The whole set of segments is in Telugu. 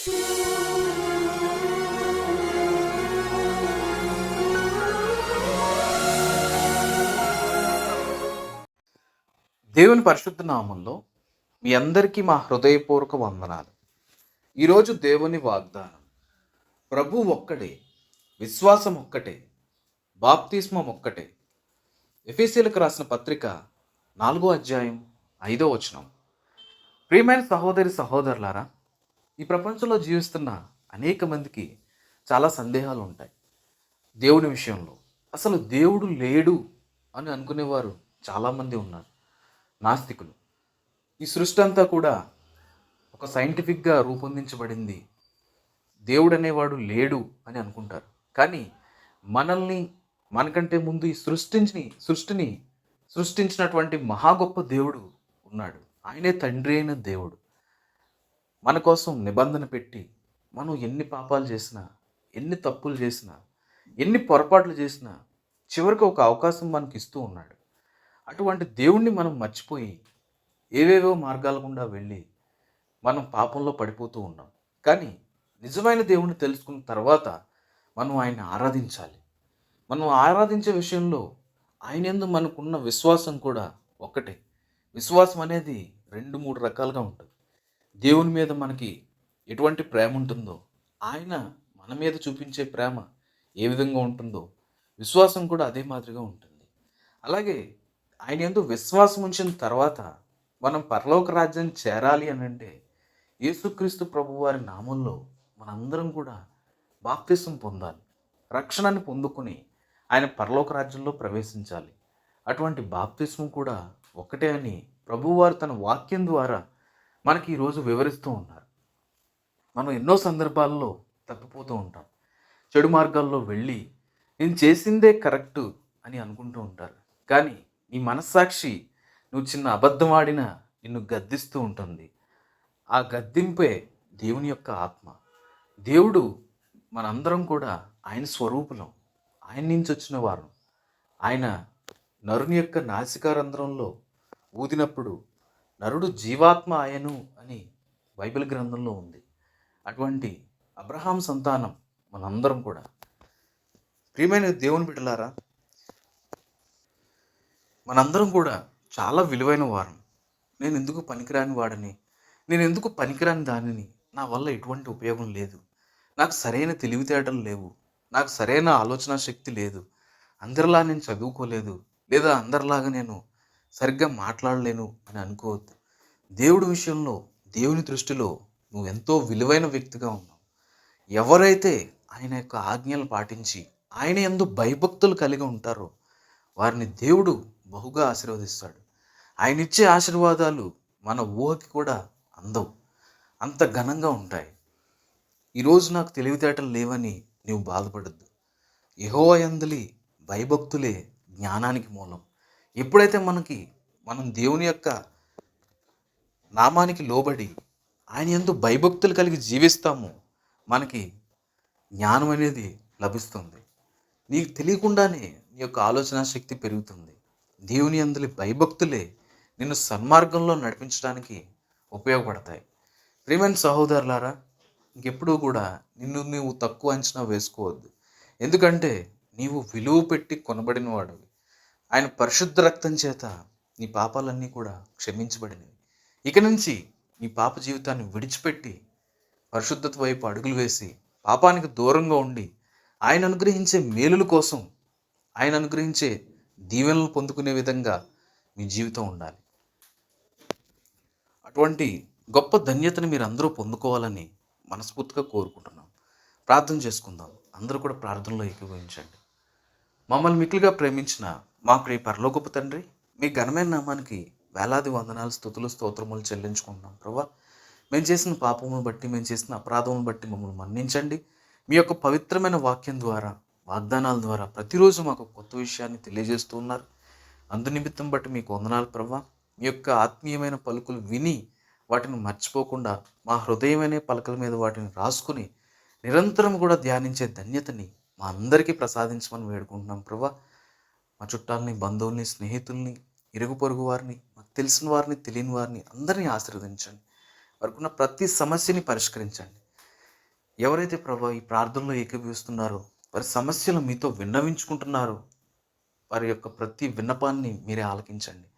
దేవుని పరిశుద్ధ నామంలో మీ అందరికీ మా హృదయపూర్వక వందనాలు. ఈరోజు దేవుని వాగ్దానం ప్రభు ఒక్కడే విశ్వాసం ఒక్కటే బాప్తిస్మం ఒక్కటే. ఎఫీసీలకు రాసిన పత్రిక నాలుగో అధ్యాయం ఐదో వచనం. ప్రియమైన సహోదరి సహోదరులారా ఈ ప్రపంచంలో జీవిస్తున్న అనేక మందికి చాలా సందేహాలు ఉంటాయి. దేవుని విషయంలో. అసలు దేవుడు లేడు అని అనుకునేవారు చాలామంది ఉన్నారు. నాస్తికులు. ఈ సృష్టి అంతా కూడా ఒక సైంటిఫిక్గా రూపొందించబడింది. దేవుడు అనేవాడు లేడు అని అనుకుంటారు. కానీ మనల్ని మనకంటే ముందు ఈ సృష్టించి సృష్టిని సృష్టించినటువంటి మహా గొప్ప దేవుడు ఉన్నాడు. ఆయనే తండ్రి అయిన దేవుడు. మన కోసం నిబంధన పెట్టి మనం ఎన్ని పాపాలు చేసినా ఎన్ని తప్పులు చేసినా ఎన్ని పొరపాట్లు చేసినా చివరికి ఒక అవకాశం మనకి ఇస్తూ ఉన్నాడు. అటువంటి దేవుణ్ణి మనం మర్చిపోయి ఏవేవో మార్గాల గుండా వెళ్ళి మనం పాపంలో పడిపోతూ ఉన్నాం. కానీ నిజమైన దేవుణ్ణి తెలుసుకున్న తర్వాత మనం ఆయన ఆరాధించాలి. మనం ఆరాధించే విషయంలో ఆయన ఎందు మనకున్న విశ్వాసం కూడా ఒక్కటే విశ్వాసం అనేది రెండు మూడు రకాలుగా ఉంటుంది. దేవుని మీద మనకి ఎటువంటి ప్రేమ ఉంటుందో ఆయన మన మీద చూపించే ప్రేమ ఏ విధంగా ఉంటుందో విశ్వాసం కూడా అదే మాదిరిగా ఉంటుంది. అలాగే ఆయన ఎందు విశ్వాసం ఉంచిన తర్వాత మనం పరలోక రాజ్యం చేరాలి అని అంటే యేసుక్రీస్తు ప్రభు వారి నామంలో మనందరం కూడా బాప్తిసం పొందాలి. రక్షణని పొందుకుని ఆయన పరలోక రాజ్యంలో ప్రవేశించాలి. అటువంటి బాప్తిస్మం కూడా ఒకటే అని ప్రభువారు తన వాక్యం ద్వారా మనకి ఈరోజు వివరిస్తూ ఉన్నారు. మనం ఎన్నో సందర్భాల్లో తప్పిపోతూ ఉంటాం. చెడు మార్గాల్లో వెళ్ళి నేను చేసిందే కరెక్టు అని అనుకుంటూ ఉంటారు. కానీ నీ మనస్సాక్షి నువ్వు చిన్న అబద్ధం ఆడినా నిన్ను గద్దిస్తూ ఉంటుంది. ఆ గద్దింపే దేవుని యొక్క ఆత్మ. దేవుడు మనందరం కూడా ఆయన స్వరూపులం. ఆయన నుంచి వచ్చిన వారు. ఆయన నరుని యొక్క నాసికారంధ్రంలో ఊదినప్పుడు నరుడు జీవాత్మ ఆయను అని బైబిల్ గ్రంథంలో ఉంది. అటువంటి అబ్రహాం సంతానం మనందరం కూడా. ప్రియమైన దేవుని బిడ్డలారా మనందరం కూడా చాలా విలువైన వారం. నేను ఎందుకు పనికిరాని వాడని? నేను ఎందుకు పనికిరాని దానిని? నా వల్ల ఎటువంటి ఉపయోగం లేదు. నాకు సరైన తెలివితేటలు లేవు. నాకు సరైన ఆలోచన శక్తి లేదు. అందరిలా నేను చదువుకోలేదు. లేదా అందరిలాగా నేను సరిగ్గా మాట్లాడలేను అని అనుకోవద్దు. దేవుడి విషయంలో దేవుని దృష్టిలో నువ్వు ఎంతో విలువైన వ్యక్తిగా ఉన్నావు. ఎవరైతే ఆయన యొక్క ఆజ్ఞలు పాటించి ఆయన ఎందు భయభక్తులు కలిగి ఉంటారో వారిని దేవుడు బహుగా ఆశీర్వదిస్తాడు. ఆయన ఇచ్చే ఆశీర్వాదాలు మన ఊహకి కూడా అందవు. అంత ఘనంగా ఉంటాయి. ఈరోజు నాకు తెలివితేటలు లేవని నీవు బాధపడద్దు. యహోయందలి భయభక్తులే జ్ఞానానికి మూలం. ఎప్పుడైతే మనకి మనం దేవుని యొక్క నామానికి లోబడి ఆయన ఎందు భయభక్తులు కలిగి జీవిస్తామో మనకి జ్ఞానం అనేది లభిస్తుంది. నీకు తెలియకుండానే నీ యొక్క ఆలోచన శక్తి పెరుగుతుంది. దేవుని అందులో భయభక్తులే నిన్ను సన్మార్గంలో నడిపించడానికి ఉపయోగపడతాయి. ప్రియమైన సహోదరులారా ఇంకెప్పుడూ కూడా నిన్ను నువ్వు తక్కువ అంచనా వేసుకోవద్దు. ఎందుకంటే నీవు విలువ పెట్టి కొనబడిన వాడివి ఆయన పరిశుద్ధ రక్తం చేత నీ పాపాలన్నీ కూడా క్షమించబడినవి. ఇక నుంచి నీ పాప జీవితాన్ని విడిచిపెట్టి పరిశుద్ధత వైపు అడుగులు వేసి పాపానికి దూరంగా ఉండి ఆయన అనుగ్రహించే మేలుల కోసం ఆయన అనుగ్రహించే దీవెనలు పొందుకునే విధంగా మీ జీవితం ఉండాలి. అటువంటి గొప్ప ధన్యతను మీరు అందరూ పొందుకోవాలని మనస్ఫూర్తిగా కోరుకుంటున్నాం. ప్రార్థన చేసుకుందాం. అందరూ కూడా ప్రార్థనలో ఏకీభవించండి. మమ్మల్ని మిక్కులుగా ప్రేమించిన మా ప్రియ పరలోకపు తండ్రి మీ ఘనమైన నామానికి వేలాది వందనాలు స్థుతులు స్తోత్రములు చెల్లించుకుంటున్నాం ప్రభా. మేము చేసిన పాపమును బట్టి మేము చేసిన అపరాధమును బట్టి మమ్మల్ని మన్నించండి. మీ యొక్క పవిత్రమైన వాక్యం ద్వారా వాగ్దానాల ద్వారా ప్రతిరోజు మాకు కొత్త విషయాన్ని తెలియజేస్తూ ఉన్నారు. అందు నిమిత్తం బట్టి మీకు వందనాలు ప్రభా. మీ యొక్క ఆత్మీయమైన పలుకులు విని వాటిని మర్చిపోకుండా మా హృదయమైన పలకల మీద వాటిని రాసుకుని నిరంతరం కూడా ధ్యానించే ధన్యతని మా అందరికీ ప్రసాదించమని వేడుకుంటున్నాం ప్రభా. మా చుట్టాలని బంధువుల్ని స్నేహితుల్ని ఇరుగు పొరుగు వారిని మాకు తెలిసిన వారిని తెలియని వారిని అందరినీ ఆశీర్వదించండి. వారికి ఉన్న ప్రతి సమస్యని పరిష్కరించండి. ఎవరైతే ప్రభా ఈ ప్రార్థనలో ఏకీభవిస్తున్నారో వారి సమస్యలు మీతో విన్నవించుకుంటున్నారో వారి యొక్క ప్రతి విన్నపాన్ని మీరే ఆలకించండి.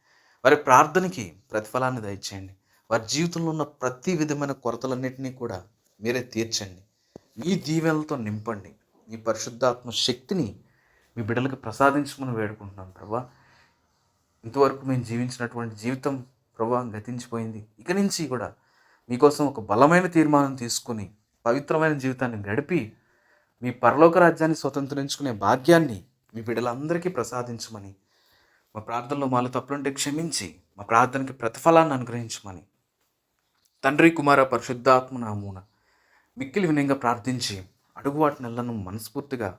వారి ప్రార్థనకి ప్రతిఫలాన్ని దయచేయండి. వారి జీవితంలో ఉన్న ప్రతి విధమైన కొరతలన్నింటినీ కూడా మీరే తీర్చండి. మీ దీవెనలతో నింపండి. మీ పరిశుద్ధాత్మ శక్తిని మీ బిడ్డలకు ప్రసాదించమని వేడుకుంటున్నాం ప్రభా. ఇంతవరకు మేము జీవించినటువంటి జీవితం ప్రభా గతించిపోయింది. ఇక నుంచి కూడా మీకోసం ఒక బలమైన తీర్మానం తీసుకుని పవిత్రమైన జీవితాన్ని గడిపి మీ పరలోక రాజ్యాన్ని స్వతంత్రించుకునే భాగ్యాన్ని మీ బిడ్డలందరికీ ప్రసాదించమని మా ప్రార్థనలో మాలో తప్పులుంటే క్షమించి మా ప్రార్థనకి ప్రతిఫలాన్ని అనుగ్రహించమని తండ్రి కుమార పరిశుద్ధాత్మ నామూన మిక్కిలి వినయంగా ప్రార్థించి అడుగు వాటి నెలను మనస్ఫూర్తిగా